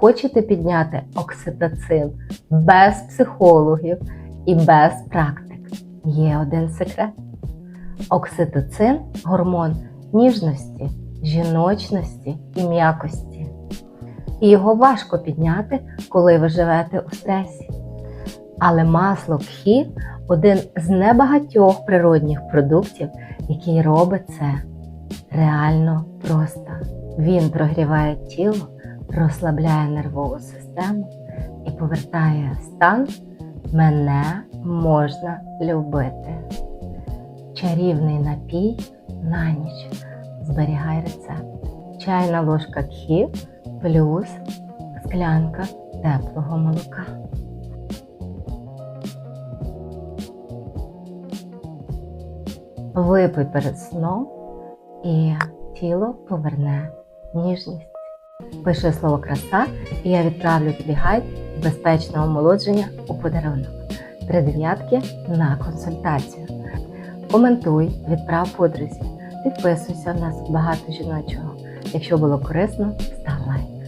Хочете підняти окситоцин без психологів і без практик? Є один секрет. Окситоцин гормон ніжності, жіночності і м'якості. І його важко підняти, коли ви живете у стресі. Але масло кхі один з небагатьох природних продуктів, який робить це реально просто. Він прогріває тіло, розслабляє нервову систему і повертає стан Мене можна любити. Чарівний напій на ніч. Зберігай рецепт. Чайна ложка кхі плюс склянка теплого молока. Випий перед сном і тіло поверне ніжність. Пиши слово краса, і я відправлю тобі гайд безпечного омолодження у подарунок. Три дев'ятки на консультацію. Коментуй, відправ подрузі. Підписуйся, в нас багато жіночого. Якщо було корисно, став лайк.